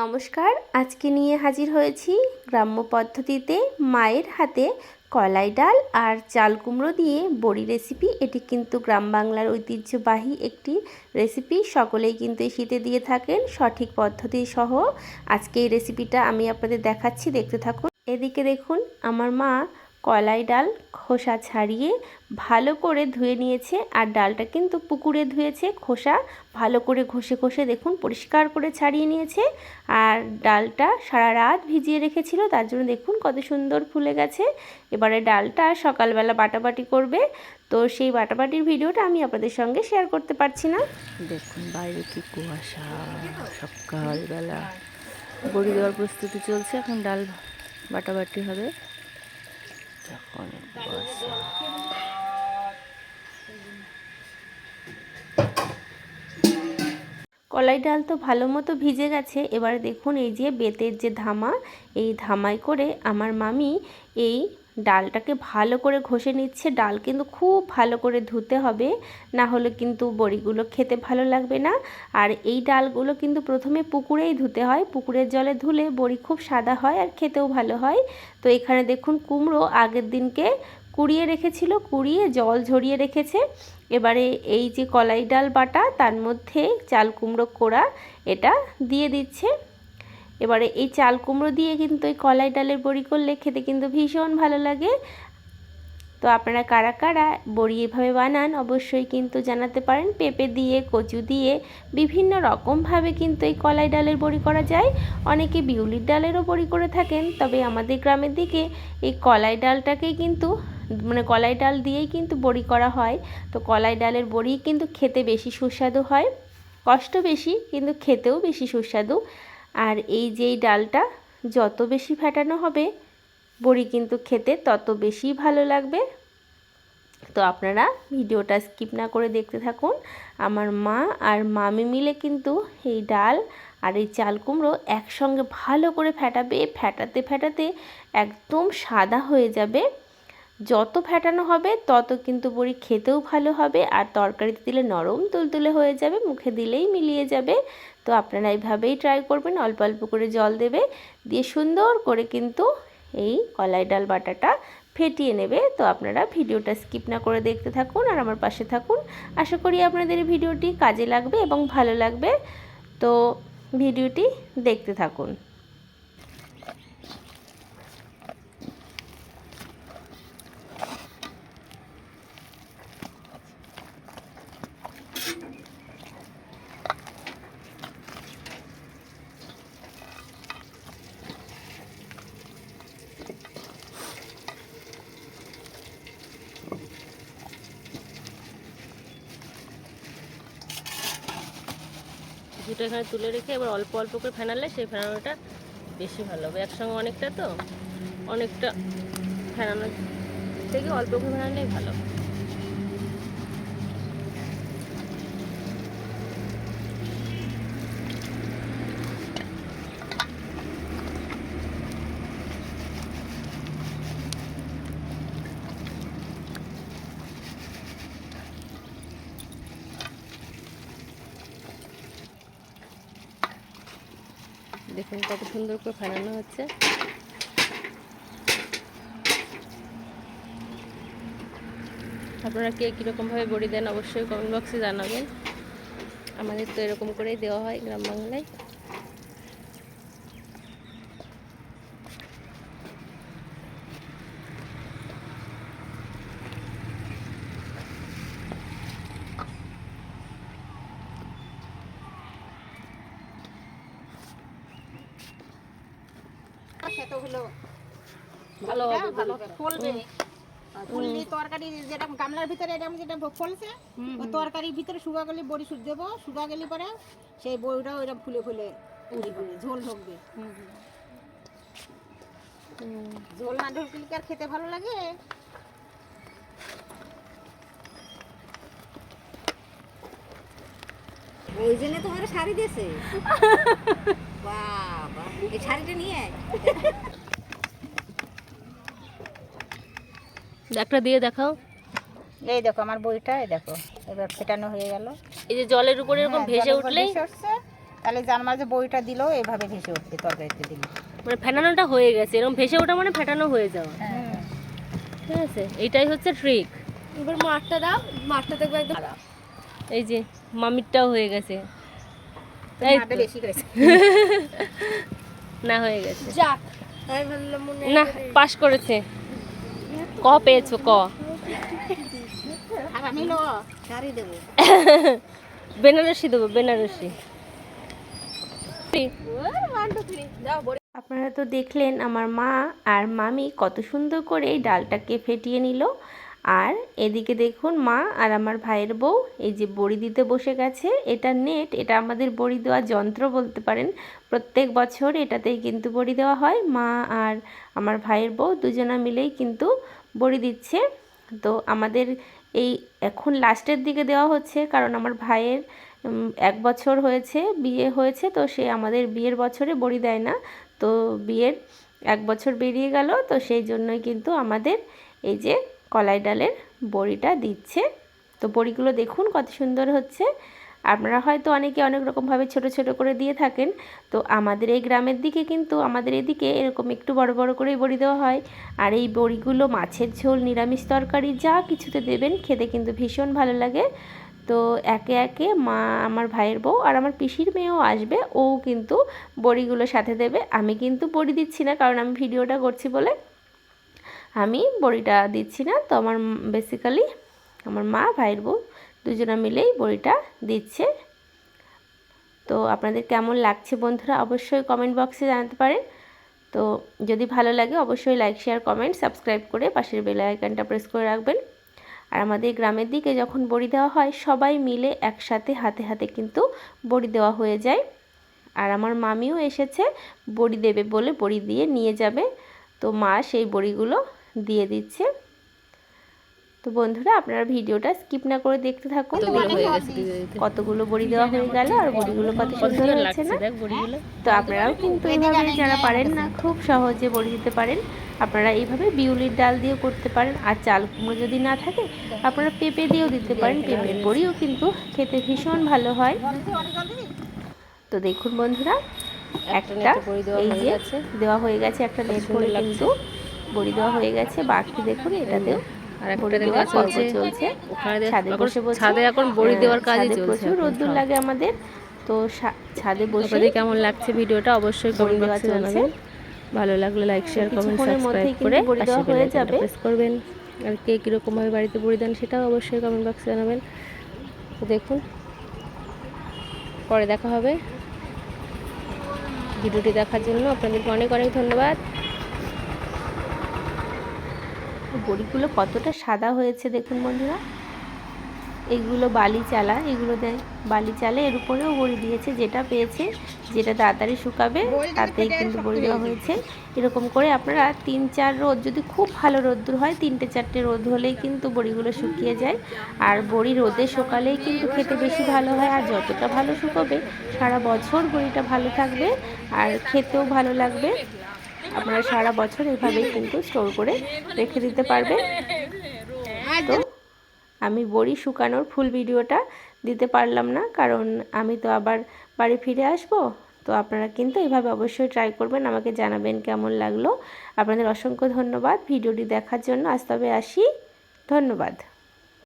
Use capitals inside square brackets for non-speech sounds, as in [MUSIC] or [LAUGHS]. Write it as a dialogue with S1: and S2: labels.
S1: নমস্কার, আজকে নিয়ে হাজির হয়েছি গ্রাম্য পদ্ধতিতে মায়ের হাতে কলাই ডাল আর চাল কুমড়ো দিয়ে বড়ি রেসিপি এটি কিন্তু গ্রাম বাংলার ঐতিহ্যবাহী একটি রেসিপি সকলেই কিন্তু এই শীতে দিয়ে থাকেন সঠিক পদ্ধতি সহ। আজকে এই রেসিপিটা আমি আপনাদের দেখাচ্ছি, দেখতে থাকুন। এদিকে দেখুন, আমার মা কলাই ডাল খোসা ছাড়িয়ে ভালো করে ধুয়ে নিয়েছে আর ডালটা কিন্তু পুকুরে ধুয়েছে, খোসা ভালো করে ঘষে ঘষে দেখুন পরিষ্কার করে ছাড়িয়ে নিয়েছে আর ডালটা সারা রাত ভিজিয়ে রেখেছিল, তার জন্য দেখুন কত সুন্দর ফুলে গেছে। এবারে ডালটা সকালবেলা বাটাবাটি করবে, তো সেই বাটাবাটির ভিডিওটা আমি আপনাদের সঙ্গে শেয়ার করতে পারছি না।
S2: দেখুন বাইরে কি কুয়াশা, সকালবেলা বড়ি দেওয়ার প্রস্তুতি চলছে, এখন ডাল বাটাবাটি হবে।
S1: কলাই ডাল তো ভালো মতো ভিজে গেছে। এবার দেখুন এই যে বেতের যে ধামা, এই ধামায় করে আমার মামি এই ডালটাকে ভালো করে ঘষে নিচ্ছে। ডাল কিন্তু খুব ভালো করে ধুতে হবে, না হলে কিন্তু বড়িগুলো খেতে ভালো লাগবে না। আর এই ডালগুলো কিন্তু প্রথমে পুকুরেই ধুতে হয়। পুকুরের জলে ধুলে বড়ি খুব সাদা হয় আর খেতেও ভালো হয়। তো এখানে দেখুন কুমড়ো আগের দিনকে কুড়িয়ে রেখেছিল, কুড়িয়ে জল ঝরিয়ে রেখেছে। এবারে এই যে কলাই ডাল বাটা, তার মধ্যে চাল কুমড়ো কোড়া, এটা দিয়ে দিচ্ছে। এবারে এই চাল কুমড়ো দিয়ে কিন্তু এই কলাই ডালের বড়ি করলে খেতে কিন্তু ভীষণ ভালো লাগে। তো আপনারা কারা কারা বড়ি এভাবে বানান অবশ্যই কিন্তু জানাতে পারেন। পেঁপে দিয়ে, কচু দিয়ে বিভিন্ন রকমভাবে কিন্তু এই কলাই ডালের বড়ি করা যায়। অনেকে বিউলির ডালেরও বড়ি করে থাকেন, তবে আমাদের গ্রামের দিকে এই কলাই ডালটাকেই কিন্তু মানে কলাই ডাল দিয়েই কিন্তু বড়ি করা হয়। তো কলাই ডালের বড়ি কিন্তু খেতে বেশি সুস্বাদু হয়। কষ্ট বেশি, কিন্তু খেতেও বেশি সুস্বাদু। আর এই যে এই ডালটা, যত বেশি ফেটানো হবে, বড়ি কিন্তু খেতে তত বেশি ভালো লাগবে। তো আপনারা ভিডিওটা স্কিপ না করে দেখতে থাকুন। আমার মা আর মামি মিলে কিন্তু এই ডাল আর এই চাল কুমড়ো একসঙ্গে ভালো করে ফেটাবে। ফেটাতে ফেটাতে একদম সাদা হয়ে যাবে। যত ফেটানো হবে, তত কিন্তু বড়ি খেতেও ভালো হবে। আর তরকারিতে দিলে নরম তুলতুলে হয়ে যাবে, মুখে দিলেই মিলিয়ে যাবে। তো আপনারা এইভাবেই ট্রাই করবেন, অল্প অল্প করে জল দেবে। দিয়ে সুন্দর করে কিন্তু এই কলাই ডাল বাটাটা ফেটিয়ে নেবে। তো আপনারা ভিডিওটা স্কিপ না করে দেখতে থাকুন আর আমার পাশে থাকুন। আশা করি আপনাদের ভিডিওটি কাজে লাগবে এবং ভালো লাগবে। তো ভিডিওটি দেখতে থাকুন।
S2: কিছুটা এখানে তুলে রেখে এবার অল্প অল্প করে ফেনালে সেই ফেনানোটা বেশি ভালো হবে। একসঙ্গে অনেকটা তো, অনেকটা ফেনানোর থেকে অল্প করে ফেনালেই ভালো। দেখুন কত সুন্দর করে ফেনানো হচ্ছে। আপনারা কে কীরকমভাবে বড়ি দেন অবশ্যই কমেন্ট বক্সে জানাবেন। আমাদের তো এরকম করেই দেওয়া হয় গ্রাম বাংলায়।
S3: সেটা
S2: ভালো
S3: ভালো ফলবে। ফুললি তরকারি যেটা গামলার ভিতরে এরকম যেটা ফলছে ওই তরকারির ভিতরে শুকা গেলে বড়ি সুদ দেবো শুকা গেলে পরে সেই বড়িটা ওইরকম ফুলে ফুলে উঠবে, ঝোল ঢুকবে ঝোল না ঢুকলে কি আর খেতে ভালো লাগে? ওই জন্য তোমার শাড়ি দিয়েছে। [LAUGHS] বাবা এই শাড়িটা নিয়ে
S2: একটা দিয়ে দেখাও।
S3: এই দেখো আমার বইটা এই দেখো এবার ফেটানো হয়ে গেল।
S2: এই যে জলের উপরে এরকম
S3: হ্যাঁ,
S2: ভেসে
S3: জলের উপর
S2: উঠলেই
S3: তাহলে জানবার মাঝে বইটা দিলেও এভাবে ভেসে উঠবে তরকারিতে দিলে।
S2: মানে ফেটানোটা হয়ে গেছে এরকম ভেসে ওঠা মানে ফেটানো হয়ে যাওয়া। ঠিক আছে এটাই হচ্ছে ট্রিক
S4: এবার মাঠটা দাও মাঠটা দেখবে একদম।
S2: এই যে মামিরটাও হয়ে গেছে।
S3: বেশি করেছে [LAUGHS]
S2: না হয়ে গেছে।
S4: যাক আমি ভাবলাম মনে
S2: না পাশ করেছে। ক পেয়েছ ক?
S3: আর আমি লো শাড়ি দেবো।
S2: বেনারসি দেবো বেনারসি।
S1: আপনারা তো দেখলেন আমার মা আর মামি কত সুন্দর করে এই ডালটাকে ফেটিয়ে নিল। আর এদিকে দেখুন মা আর আমার ভাইয়ের বউ, এই যে বড়ি দিতে বসে গেছে, এটা নেট, এটা আমাদের বড়ি দেওয়া যন্ত্র বলতে পারেন। প্রত্যেক বছর এটাতেই কিন্তু বড়ি দেওয়া হয়। মা আর আমার ভাইয়ের বউ দুজনা মিলেই কিন্তু বড়ি দিচ্ছে। তো আমাদের এই এখন লাস্টের দিকে দেওয়া হচ্ছে, কারণ আমার ভাইয়ের এক বছর হয়েছে, বিয়ে হয়েছে, তো সে আমাদের বিয়ের বছরে বড়ি দেয় না। তো বিয়ের এক বছর বেরিয়ে গেল, তো সেই জন্যই কিন্তু আমাদের এই যে কলাই ডালের বড়িটা দিচ্ছে। তো বড়িগুলো দেখুন কত সুন্দর হচ্ছে। আপনারা হয়তো অনেকে অনেক রকমভাবে ছোট ছোট করে দিয়ে থাকেন। তো আমাদের এই গ্রামের দিকে কিন্তু আমাদের এদিকে এরকম একটু বড় বড় করেই বড়ি দেওয়া হয়। আর এই বড়িগুলো মাছের ঝোল, নিরামিষ তরকারি যা কিছুতে দেবেন খেতে কিন্তু ভীষণ ভালো লাগে। তো একে একে মা, আমার ভাইয়ের বউ আর আমার পিসির মেয়েও আসবে, ও কিন্তু বড়িগুলো সাথে দেবে। আমি কিন্তু বড়ি দিচ্ছি না কারণ আমি ভিডিওটা করছি বলে। আমি বড়িটা দিচ্ছি না। তো আমার বেসিক্যালি আমার মা, ভাইয়ের বউ দুজনা মিলেই বড়িটা দিচ্ছে। তো আপনাদের কেমন লাগছে বন্ধুরা অবশ্যই কমেন্ট বক্সে জানাতে পারেন। তো যদি ভালো লাগে অবশ্যই লাইক শেয়ার কমেন্ট সাবস্ক্রাইব করে পাশের বেল আইকনটা প্রেস করে রাখবেন। আর আমাদের গ্রামের দিকে যখন বড়ি দেওয়া হয়, সবাই মিলে একসাথে হাতে হাতে কিন্তু বড়ি দেওয়া হয়ে যায়। আর আমার মামিও এসেছে, বড়ি দেবে বলে বড়ি দিয়ে নিয়ে যাবে। তো মা সেই বড়িগুলো দিয়ে দিচ্ছে। তো বন্ধুরা আপনারা ভিডিওটা স্কিপ না করে দেখতে থাকুন।
S2: কতগুলো
S1: বড়ি দেওয়া হয়ে গেল আর বড়িগুলো কত সুন্দর হয়েছে না।
S2: বড়িগুলো?
S1: তো আপনারাও কিন্তু এইভাবে যারা পারেন না খুব সহজে বড়ি দিতে পারেন। আপনারা এইভাবে বিউলির ডাল দিয়েও করতে পারেন। আর চাল কুমড়ো যদি না থাকে আপনারা পেঁপে দিয়েও দিতে পারেন। পেঁপের বড়িও কিন্তু খেতে ভীষণ ভালো হয়। তো দেখুন বন্ধুরা
S2: একটা
S1: এই
S2: হয়ে
S1: যে
S2: গেছে।
S1: দেওয়া হয়ে গেছে একটা নেট করে কিন্তু। বড়ি দেওয়া হয়ে গেছে। বাকি দেখুন এটাতেও
S2: আর একটা
S1: বড়ি দেওয়ার পর্ব
S2: চলছে
S1: চলছে।
S2: ওখানে দেখ-
S1: ছাদে বসে বসে
S2: ছাদে এখন বড়ি দেওয়ার কাজই চলছে।
S1: প্রচুর রোদ্দুর লাগে আমাদের। তো ছাদে বসে
S2: কেমন লাগছে ভিডিওটা অবশ্যই কমেন্ট বক্সে জানাবেন। ভালো লাগলে লাইক শেয়ার কমেন্ট
S1: কিছুক্ষণের
S2: সাবস্ক্রাইব করে
S1: কিন্তু বড়ি দেওয়া
S2: পাশে বেল
S1: যাবে।
S2: প্রেস করবেন। আর কে কীরকম ভাবে বাড়িতে বড়ি দেন সেটাও অবশ্যই কমেন্ট বক্সে জানাবেন। দেখুন পরে দেখা হবে। ভিডিওটি দেখার জন্য আপনাদেরকে অনেক অনেক ধন্যবাদ।
S1: বড়িগুলো কতটা সাদা হয়েছে দেখুন বন্ধুরা। এগুলো বালি চালা এগুলো দেয় বালি চালে এর উপরেও বড়ি দিয়েছে যেটা পেয়েছে যেটা তাড়াতাড়ি শুকাবে তাতেই কিন্তু বড়ি দেওয়া হয়েছে। এরকম করে আপনারা তিন চার রোদ যদি খুব ভালো রোদ্দুর হয় তিনটে চারটে রোদ হলেই কিন্তু বড়িগুলো শুকিয়ে যায়। আর বড়ি রোদে শুকালেই কিন্তু খেতে বেশি ভালো হয় আর যতটা ভালো শুকাবে সারা বছর বড়িটা ভালো থাকবে আর খেতেও ভালো লাগবে। আপনারা সারা বছর এইভাবেই কিন্তু স্টোর করে রেখে দিতে পারবেন তো আমি বড়ি শুকানোর ফুল ভিডিওটা দিতে পারলাম না, কারণ আমি তো আবার বাড়ি ফিরে আসব। তো আপনারা কিন্তু এইভাবে অবশ্যই ট্রাই করবেন, আমাকে জানাবেন কেমন লাগল। আপনাদের অসংখ্য ধন্যবাদ ভিডিওটি দেখার জন্য। আজ তবে আসি। ধন্যবাদ।